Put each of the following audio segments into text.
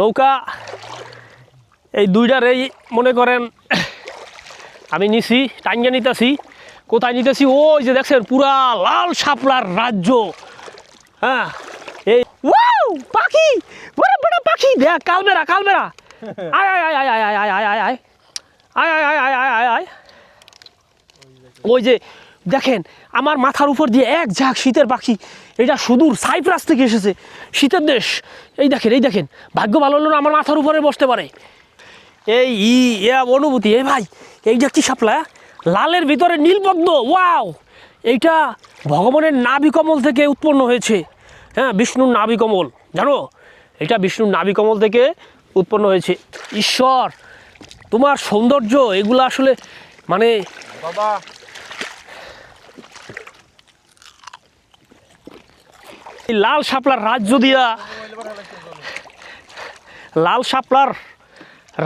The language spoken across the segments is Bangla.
নৌকা এই দুইটার এই মনে করেন আমি নিছি টাঙ্গা নিতেছি কোথায় নিতেছি ওই যে দেখছেন পুরা লাল শাপলার রাজ্য হ্যাঁ এই ওয়াও পাখি বড় বড় পাখি দেখ কালবেরা কালবেরা আয় আয় আয় আয় আয় আয় আয় আয় আয় আয় আয় আয় আয় আয় আয় ওই যে দেখেন আমার মাথার উপর দিয়ে এক ঝাঁক শীতের পাখি এটা সুদূর সাইপ্রাস থেকে এসেছে। শীতের দেশ। এই দেখেন এই দেখেন। ভাগ্য ভালো হলো আমার মাথার উপরে বসতে পারে। এই ই, এ অনুভূতি। এ ভাই, এইটা কি সাপলা লালের ভিতরে নীলপদ্ম ওয়াও! এইটা ভগবানের নাভি কমল থেকে উৎপন্ন হয়েছে। হ্যাঁ বিষ্ণুর নাভি কমল। জানো? এটা বিষ্ণুর নাভি কমল থেকে উৎপন্ন হয়েছে। ঈশ্বর, তোমার সৌন্দর্য, এগুলো আসলে মানে বাবা লাল শাপলার রাজ্য দিয়া লাল শাপলার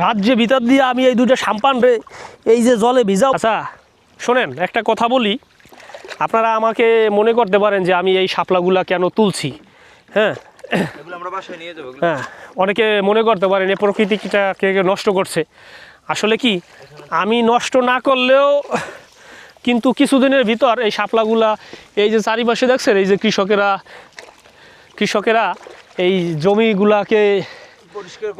রাজ্যে ভিতর দিয়ে আমি এই দুটো সাম্পান রে এই যে জলে ভিজাও। আচ্ছা শোনেন একটা কথা বলি। আপনারা আমাকে মনে করতে পারেন যে আমি এই শাপলাগুলা কেন তুলছি হ্যাঁ। হ্যাঁ অনেকে মনে করতে পারেন এই প্রকৃতিটাকে নষ্ট করছে। আসলে কি আমি নষ্ট না করলেও কিন্তু কিছুদিনের ভিতর এই শাপলাগুলা এই যে চারিপাশে দেখছেন এই যে কৃষকেরা কৃষকেরা এই জমিগুলাকে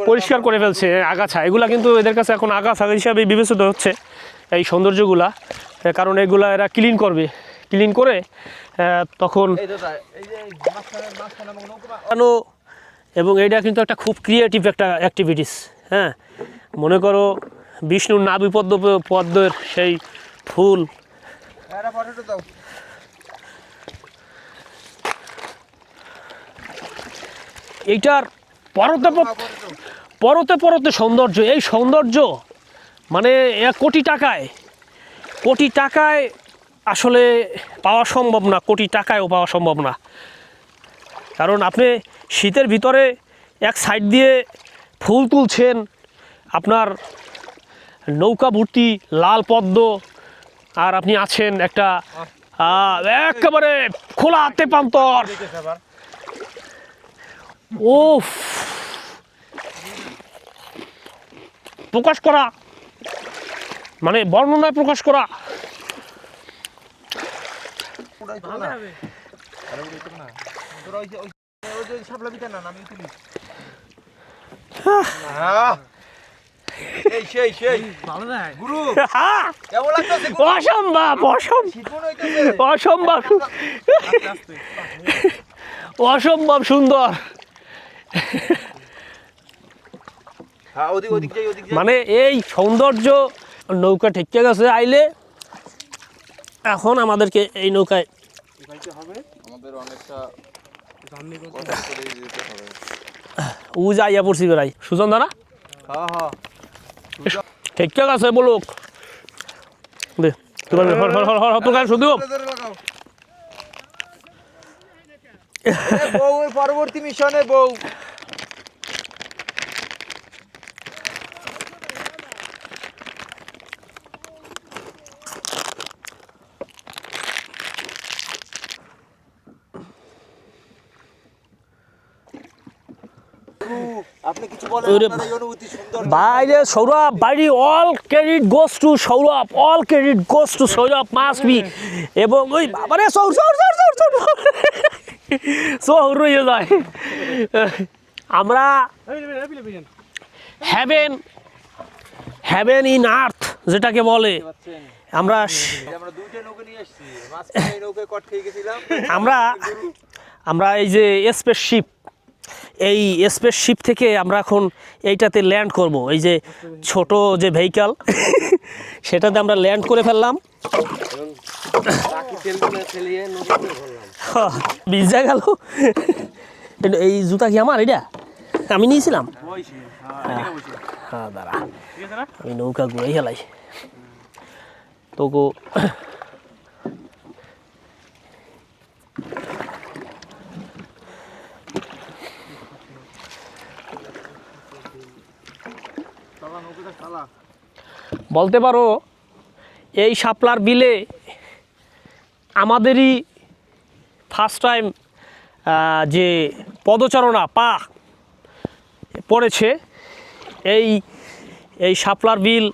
পরিষ্কার করে ফেলছে আগাছা। এগুলা কিন্তু এদের কাছে এখন আগাছা হিসাবে বিবেচিত হচ্ছে এই সৌন্দর্যগুলা। কারণ এগুলা এরা ক্লিন করবে। ক্লিন করে তখন এবং এটা কিন্তু একটা খুব ক্রিয়েটিভ একটা অ্যাক্টিভিটিস হ্যাঁ? মনে করো বিষ্ণুর নাভি পদ্ম পদ্মের সেই ফুল হ্যাঁ, এটা পটেটো দাও এইটার পরতে পরতে পরতে সৌন্দর্য, এই সৌন্দর্য মানে এক কোটি টাকায় কোটি টাকায় আসলে পাওয়া সম্ভব না, কোটি টাকায়ও পাওয়া সম্ভব না। কারণ আপনি শীতের ভিতরে এক সাইড দিয়ে ফুল তুলছেন, আপনার নৌকা ভর্তি লাল পদ্ম, আর আপনি আছেন একটা একেবারে খোলা হাতে পান্তর ওফ প্রকাশ করা। মানে বর্ণনায় প্রকাশ করা। অসম্ভব। অসম্ভব। অসম্ভব সুন্দর। মানে এই সৌন্দর্য নৌকা ঠেকে গেছে আইলে এখন আমাদেরকে এই নৌকায় উ যাইয়া পড়ছি বেড়াই। সুজন দানা ঠেকে গেছে বলুক। দে তোমার পরবর্তী মিশনে বউ। বাইরে সৌরভ বাইরে all credit goes to Sourav all credit goes to Sourav মাস বি এবং ওই বাবারে সৌর সৌর সৌর সৌর সৌর। সৌর হয়ে যায়। আমরা হ্যাভেন হ্যাভেন ইন আর্থ যেটাকে বলে। আমরা আমরা আমরা এই যে স্পেসশিপ এই স্পেসশিপ থেকে আমরা এখন এইটাতে ল্যান্ড করব। এই যে ছোট যে ভেহিকাল সেটাতে আমরা ল্যান্ড করে ফেললাম। ভরলাম ভিজা গেল। এই জুতা কি আমার? এটা? আমি নিয়েছিলাম? হ্যাঁ হ্যাঁ আমি নৌকা ঘুরে হেলাই তোকে চালা নৌকাটা চালা বলতে পারো, এই শাপলার বিলে আমাদেরই ফার্স্ট টাইম যে পদচারণা পা পড়েছে, এই এই শাপলার বিল,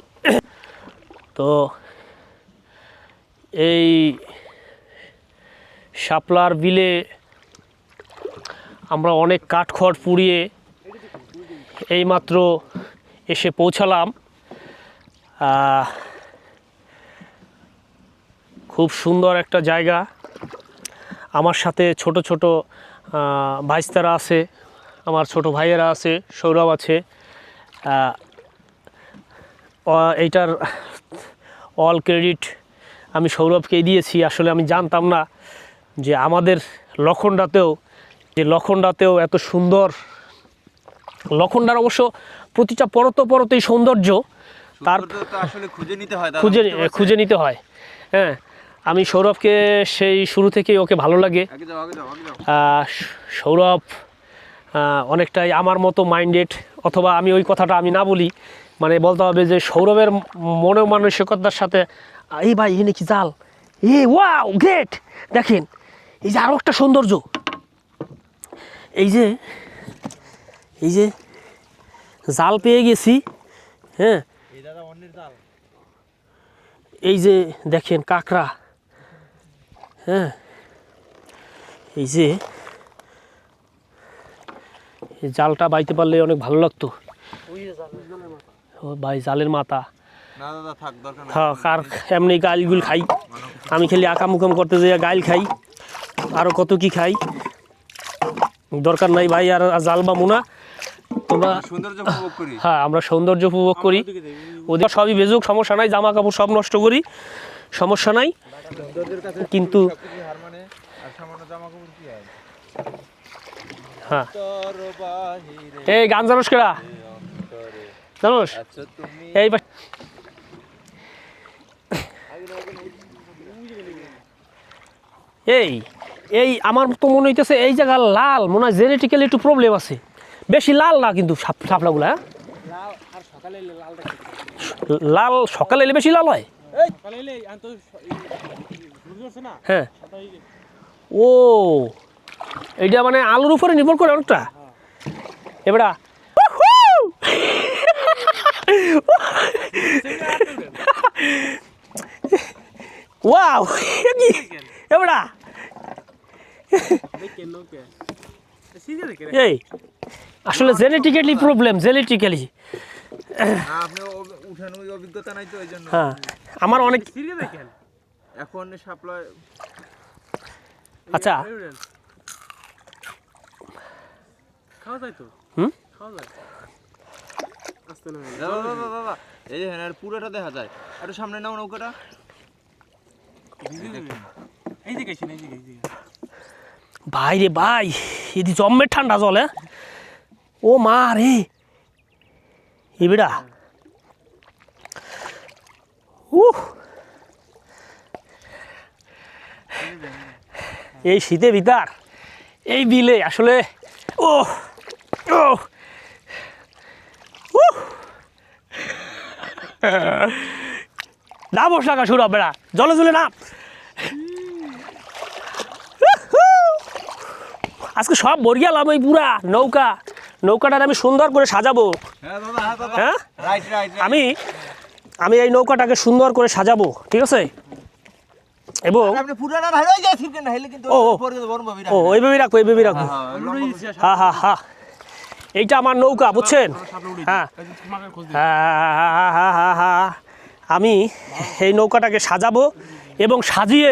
তো এই শাপলার বিলে আমরা অনেক কাঠখড় পুড়িয়ে এইমাত্র এসে পৌঁছালাম। খুব সুন্দর একটা জায়গা। আমার সাথে ছোট ছোট ভাইস্তারা আছে, আমার ছোট ভাইয়েরা আছে, সৌরভ আছে। এইটার অল ক্রেডিট আমি সৌরভকেই দিয়েছি। আসলে আমি জানতাম না যে আমাদের লখনডাতেও, যে লখনডাতেও এত সুন্দর, লখনডার অবশ্য প্রতিটা পরত পরতেই সৌন্দর্য তার আসলে খুঁজে নিতে হয় খুঁজে খুঁজে নিতে হয়। হ্যাঁ আমি সৌরভকে সেই শুরু থেকেই ওকে ভালো লাগে। সৌরভ অনেকটাই আমার মতো মাইন্ডেড অথবা আমি ওই কথাটা আমি না বলি। মানে বলতে হবে যে সৌরভের মনে মানসিকতার সাথে এই ভাই এখানে কি জাল। এ ওয়াও গ্রেট দেখেন এই যে আরও একটা সৌন্দর্য। এই যে এই যে জাল পেয়ে গেছি হ্যাঁ এই যে দেখেন কাঁকড়া। হ্যাঁ। এই যে জালটা বাইতে পারলে অনেক ভালো লাগতো। ভাই জালের মাথা। থাক দরকার আর এমনি গাইলগুল খাই। আমি খালি আকামুকাম করতে যাই গাইল খাই। আরও কত কি খাই। দরকার নাই ভাই আর আর জাল বা মুনা তোমরা হ্যাঁ আমরা সৌন্দর্য উপভোগ করি। ওদের সবই বেজুক সমস্যা নাই জামা কাপড় সব নষ্ট করি সমস্যা নাই। কিন্তু হয়। এই গান জানোস কেরা জানোস? আচ্ছা এই এই এই আমার তো মনে হইতেছে এই জায়গা লাল মনে হয় জেনেটিক্যালি একটু প্রবলেম আছে। বেশি লাল না কিন্তু শাপলাগুলা হ্যাঁ? লাল সকালে এলে বেশি লাল হয় হ্যাঁ। ও, এইটা মানে আলুর উপরে নির্ভর করে অনেকটা এবারা ওয়াও আসলে জেনেটিক্যালি প্রবলেম জেনেটিক্যালি অভিজ্ঞতা নাই তো এই জন্য। হ্যাঁ আমার অনেক এখন সাপ্লাই আচ্ছা। খাওয়া যায় তো? হুম? খাওয়া যায়। এই হ্যাঁ পুরোটা দেখা যায়। একটু সামনে নাও নৌকাটা। এই দিকে এই দিকে ভাই রে ভাই এদি জম্মের ঠান্ডা জল হ্যাঁ? ও মা রে। এবিড়া উহ। এই শীতে ভিতর এই বিলে আসলে ও ও। না বসা কা শুরু বেড়া জলে জলে না। আজকে সব বরিয়ালাম এই পুরা নৌকা। নৌকাটার আমি সুন্দর করে সাজাবো। হ্যাঁ হ্যাঁ হ্যাঁ? আমি আমি এই নৌকাটাকে সুন্দর করে সাজাবো ঠিক আছে? এবং আপনি পুরাটা ভাই ওই যে ছিপকেন না হলে কিন্তু ও, এইভাবেই রাখব এইভাবেই রাখব হ্যাঁ হ্যাঁ হ্যাঁ এইটা আমার নৌকা বুঝছেন? হ্যাঁ। হ্যাঁ, হ্যাঁ, হ্যাঁ, হ্যাঁ, হ্যাঁ। আমি এই নৌকাটাকে সাজাবো এবং সাজিয়ে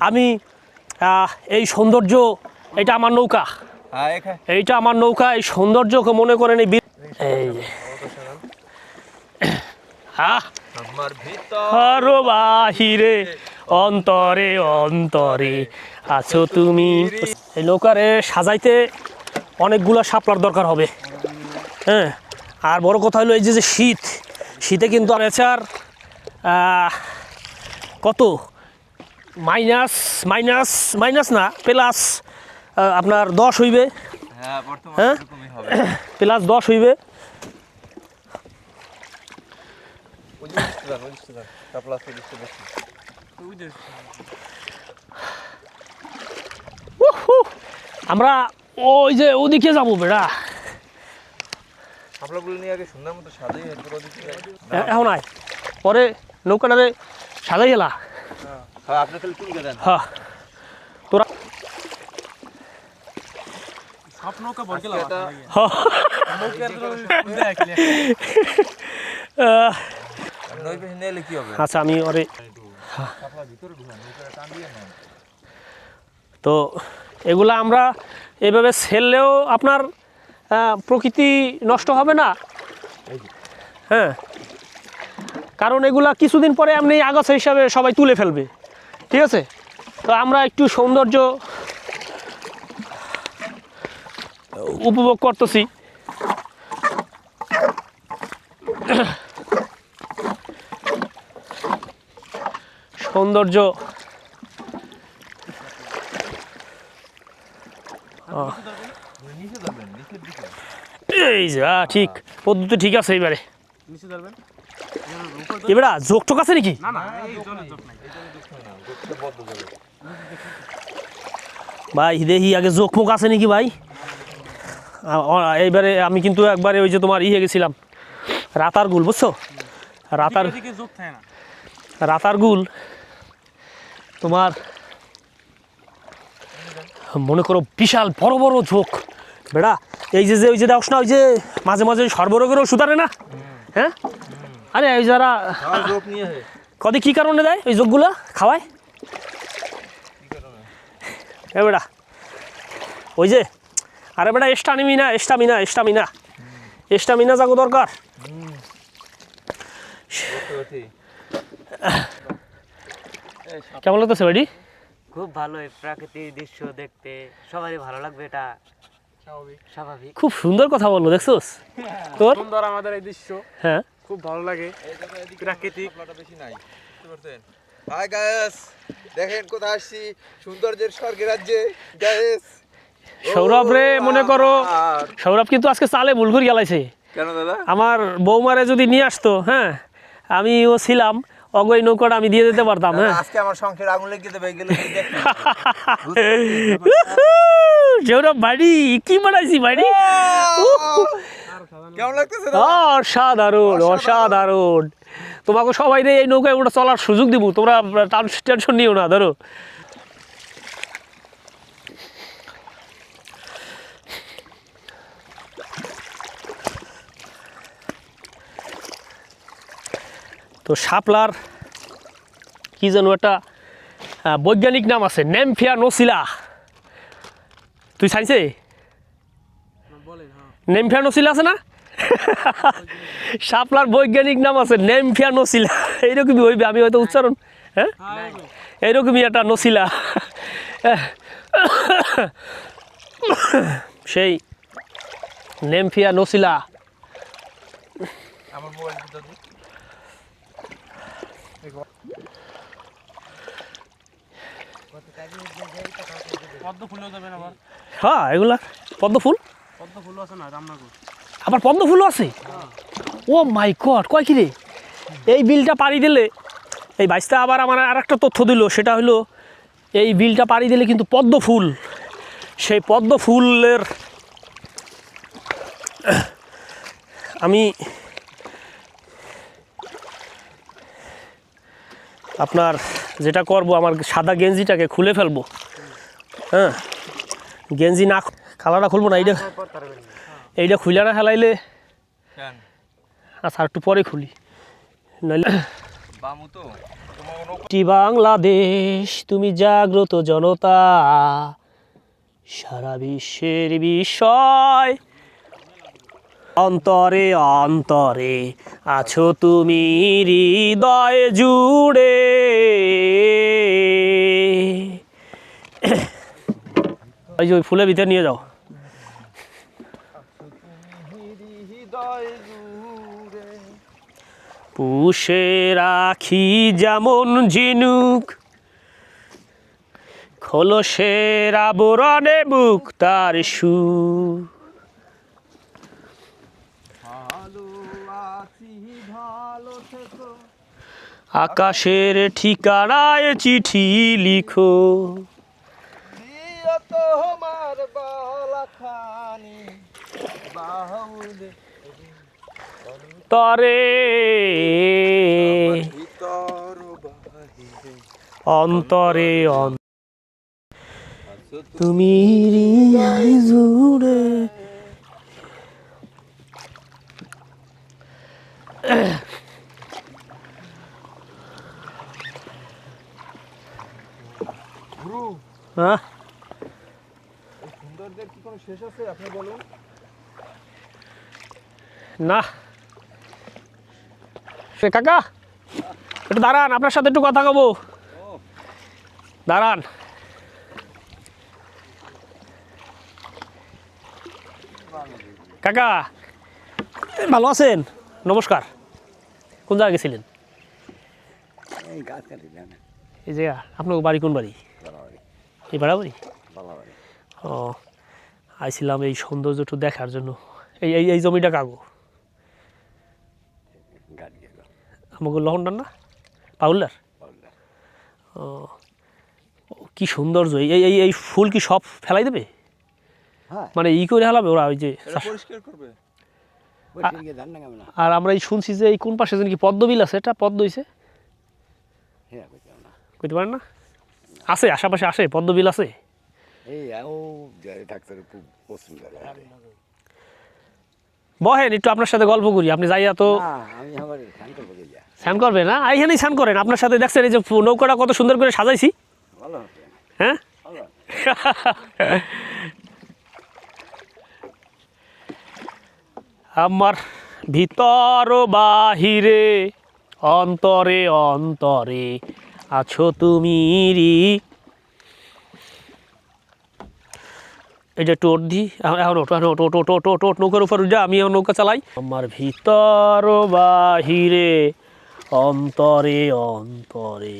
আমি এই সৌন্দর্য এটা আমার নৌকা। হ্যাঁ এইটা আমার নৌকা এই সৌন্দর্যকে মনে করেন এই এই হ্যাঁ আমার বাহিরে অন্তরে অন্তরে আছো তুমি। এই নৌকারে সাজাইতে অনেকগুলো শাপলার দরকার হবে। হ্যাঁ আর বড় কথা হলো এই যে যে শীত শীতে কিন্তু আমেচার কত? মাইনাস মাইনাস মাইনাস না প্লাস আপনার দশ হইবে। হ্যাঁ বর্তমানে হ্যাঁ? প্লাস দশ হইবে! আমরা ওই যে ওদিকে যাব বেড়া। এখন আয়। পরে নৌকাটারে সাজাই গেলা হ্যাঁ আপনি খালি তুলকে দেন হ্যাঁ তোরা সব নৌকা আচ্ছা আমি ওরে তো এগুলা আমরা এভাবে সেললেও আপনার প্রকৃতি নষ্ট হবে না? হ্যাঁ। কারণ এগুলা কিছুদিন পরে আপনি আগাছা হিসাবে সবাই তুলে ফেলবে। ঠিক আছে? তো আমরা একটু সৌন্দর্য উপভোগ করতেছি। সৌন্দর্য। এই যা ঠিক। পদ্ধতি ঠিক আছে ধরবেন এবারে যোগ টোক আছে নাকি? জোক ভাই দেখি আগে যোগ মুখ আছে নাকি ভাই? এইবারে আমি কিন্তু একবারে ওই যে তোমার ইয়ে গেছিলাম রাতার গুল বুঝছ? রাতার রাতার গুল তোমার মনে করো বিশাল বড় বড় ঝোঁক বেড়া এই যে যে ওই যে দেখছ না ওই যে মাঝে মাঝে সর্বরোগের ওষুধ আনে না? হ্যাঁ? আরে ওই যারা কদি কী কারণে দেয় ওই যোগগুলো খাওয়ায়? এ বেটা ওই যে আরে বেটা স্টামিনা স্টামিনা স্টামিনা স্টামিনা যাগো দরকার। কেমন লাগতেছে বাড়ি খুব ভালো প্রাকৃতিক দৃশ্য দেখতে। সবারই ভালো লাগবে এটা। স্বাভাবিক। খুব সুন্দর কথা বলল দেখছোস? তোর? সুন্দর আমাদের এই দৃশ্য। হ্যাঁ। খুব ভালো লাগে। প্রাকৃতিক। বেশি নাই। Hi guys. দেখেন কোথায় আসছি। সৌন্দর্যের স্বর্গের রাজ্যে। গায়েস। সৌরভ রে মনে করো সৌরভ কিন্তু আজকে চালে ভুল করে গেলাইছে। কেন দাদা? আমার বৌমারে যদি নিয়ে আসতো হ্যাঁ আমিও ছিলাম অগৈ নৌকাটা আমি দিয়ে দিতে পারতাম হ্যাঁ। আজকে আমার সংসার আগুন লেগে দেবে গেলে সৌরভ বাড়ি কি বানাইছি বাড়ি? কেমন লাগতেছে? অসাধারণ অসাধারণ। তোমাকে সবাই এই নৌকায় ওটা চলার সুযোগ দিব তোমরা টেনশন নিও না ধরো। তো শাপলার কি যেন একটা বৈজ্ঞানিক নাম আছে, নেমফিয়া নসিলা তুই চাইছে? নেমফিয়া নসিলা আছে না? শাপলার বৈজ্ঞানিক নাম আছে, নেমফিয়া নসিলা এইরকমই হইবে, আমি হয়তো উচ্চারণ হ্যাঁ? এইরকমই একটা নসিলা সেই নেমফিয়া নসিলা আমার মোবাইল দাদু পদ্ম ফুলও যাবেন আবার। হ্যাঁ এগুলা পদ্ম ফুল? পদ্ম ফুল আছে না রামনাগর? আবার পদ্ম ফুলও আছে? ও মাই গড কয় কি রে এই বিলটা পাড়ি দিলে এই বাইশটা আবার আমার আর একটা তথ্য দিল সেটা হলো এই বিলটা পাড়ি দিলে কিন্তু পদ্ম ফুল। সেই পদ্ম ফুলের আমি আপনার যেটা করব আমার সাদা গেঞ্জিটাকে খুলে ফেলব। হ্যাঁ। গেঞ্জি না কালারটা খুলবো না এইটা এইটা খুলে না ফেলাইলে কেন? আচ্ছা একটু পরে খুলি। নইলে বাংলাদেশ তুমি জাগ্রত জনতা। সারা বিশ্বের বিষয়। অন্তরে অন্তরে আছো তুমি হৃদয় জুড়ে। ওই যে ভিতরে নিয়ে যাও। পুষে রাখি যেমন ঝিনুক, খোলসের আবরণে বুক তার সু। আকাশের ঠিকানায় চিঠি লিখো। তোমার বালা খানি বাহুলে তরে। অন্তরে তুমি। জুড়ে। গুরু হ্যাঁ এই সৌন্দর্যের কি কোনো শেষ আছে আপনি বলুন। না। সে কাকা একটু দাঁড়ান আপনার সাথে একটু কথা কব দাঁড়ান। কাকা ভালো আছেন? নমস্কার। কোন জায়গায় গেছিলেন? এই জায়গা? আপনার বাড়ি কোন বাড়ি? এই বাড়াবাড়ি ও। আইছিলাম এই সৌন্দর্য একটু দেখার জন্য। এই এই এই জমিটা কাগো? গাড়ি গেল আমাকে লহনটার না? পাউলার ও ও, কি সৌন্দর্য। এই এই- এই এই ফুল কি সব ফেলাই দেবে? হ্যাঁ। মানে ই করে হেলাবে ওরা ওই যে আর আমরা এই শুনছি যে এই কোন পাশে যেন কি পদ্মবিল আছে এটা পদ্ম হইছে? হ্যাঁ কইতে পারেন না? আছে আশেপাশে আসে পদ্মবিল আছে? বহেন একটু আপনার সাথে গল্প করি। আপনি যাইয়া তো স্নান করবেন না? এইখানেই স্নান করেন। আপনার সাথে দেখছেন এই যে নৌকাটা কত সুন্দর করে সাজাইছি। হ্যাঁ? আমার ভিতর বাহিরে অন্তরে অন্তরে আছো তুমি রি এটা যে ওট দি এখন ওটো নৌকার উপর উঠে আমি এখন নৌকা চালাই। আমার ভিতর বাহিরে, অন্তরে অন্তরে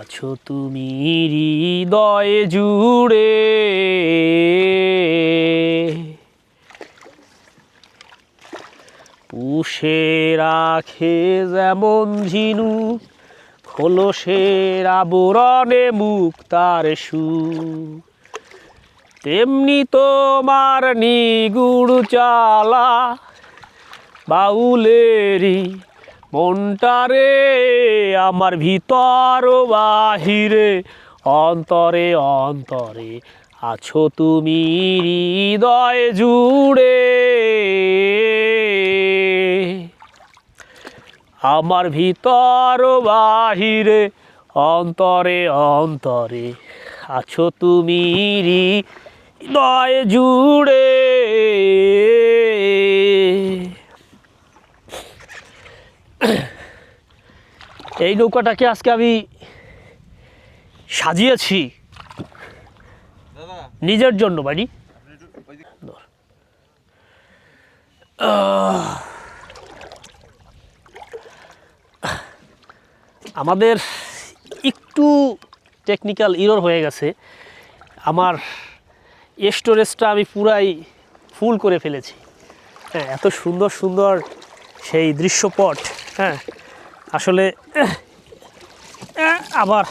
আছো তুমি হৃদয় জুড়ে। পুষে রাখে যেমন ঝিনু, খোলসের আবরণে মুক্তার সু। তেমনি তোমার নিগুড় চালা বাউলেরি মনটারে আমার ভিতর বাহিরে, অন্তরে অন্তরে আছো তুমি হৃদয় জুড়ে। আমার ভিতর বাহিরে, অন্তরে অন্তরে আছো তুমি হৃদয় জুড়ে। এই নৌকাটাকে আজকে আমি সাজিয়েছি। নিজের জন্য, বাড়ি। আমাদের একটু টেকনিক্যাল ইরোর হয়ে গেছে। আমার স্টোরেজটা আমি পুরাই ফুল করে ফেলেছি। হ্যাঁ এত সুন্দর সুন্দর সেই দৃশ্যপট হ্যাঁ আসলে আবার,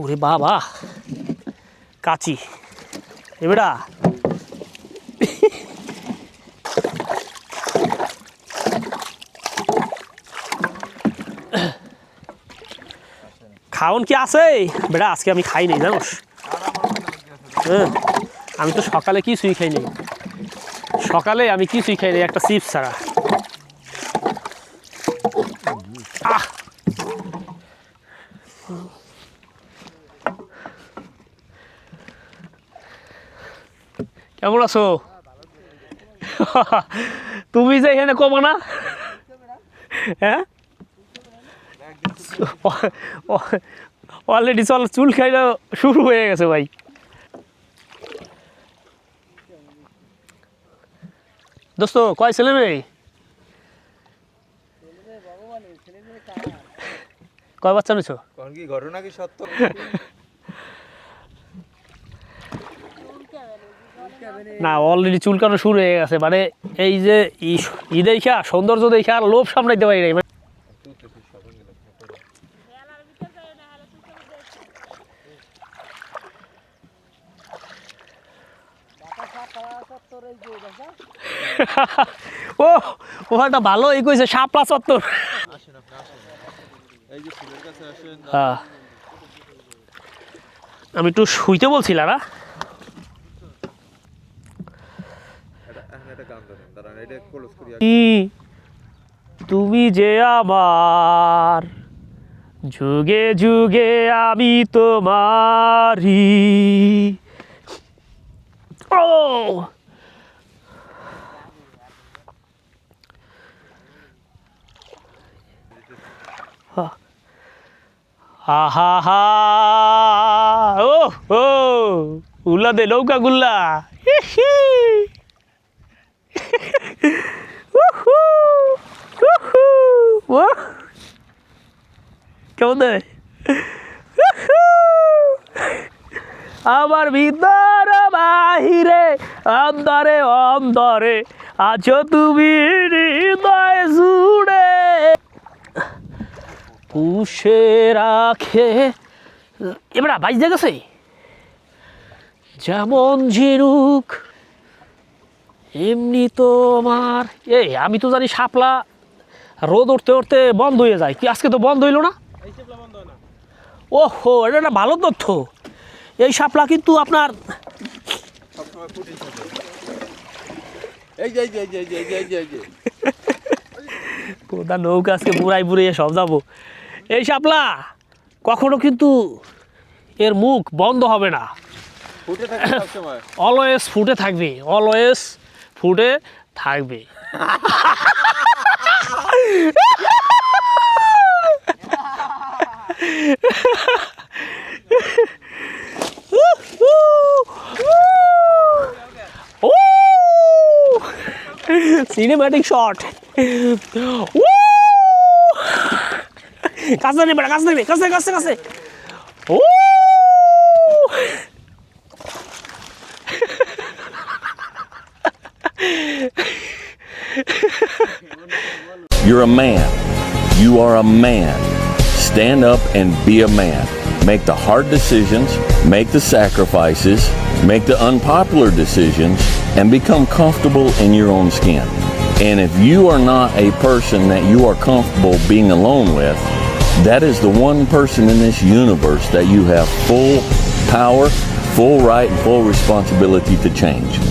ওরে বাবা, কাচি এবেটা খাওন কি আছে? বেড়া আজকে আমি খাই নাই, জানোস? হ্যাঁ আমি তো সকালে কিছুই খাই নাই সকালে আমি কিছুই খাই নাই একটা চিপস ছাড়া। আহ! কেমন আছো? তুমি যে এখানে কমো না? হ্যাঁ? অলরেডি চল চুল খাইলে শুরু হয়ে গেছে ভাই। দোস্ত কয় ছেলে মেয়ে? কয় বাচ্চা নিছো? কি ঘটনা কি সত্য? না অলরেডি চুলকানো শুরু হয়ে গেছে। মানে এই যে ই দেখা সৌন্দর্য দেখা আর লোভ সামলাইতে পারি নাই। ও ওখানটা ভালো এই কইছে শাপলা চত্বর। আসেন আপনি আসেন। এই যে ফুলের কাছে আসেন আহ, আমি একটু শুইতে বলছিলাম না একটা। কি? তুমি যে আমার যুগে যুগে আমি তোমারি ও! আহা হা ও ও উল্লা দে নৌকা গুল্লা কেমন আমার ভিতর বাহিরে অন্দরে অন্দরে আছো তুমি হৃদয় জুড়ে। পুষে রাখে। এবার বাইশ গেছে? যেমন ঝিনুক এমনি তো আমার এই আমি তো জানি শাপলা রোদ উঠতে উঠতে বন্ধ হয়ে যায়। কি আজকে তো বন্ধ হইল না? ওহো এটা একটা ভালো তথ্য। এই শাপলা কিন্তু আপনার কোথা নৌকা আজকে বুড়াই বুড়িয়ে সব যাব। এই শাপলা কখনো কিন্তু এর মুখ বন্ধ হবে না। অলওয়েজ ফুটে থাকবে অলওয়েজ ফুটে থাকবে। Cinematic shot কাছে নেবে কাছে নেবে কাছে কাছে কাছে ও You're a man. You are a man. Stand up and be a man. Make the hard decisions, make the sacrifices, make the unpopular decisions, and become comfortable in your own skin. And if you are not a person that you are comfortable being alone with, that is the one person in this universe that you have full power, full right, and full responsibility to change.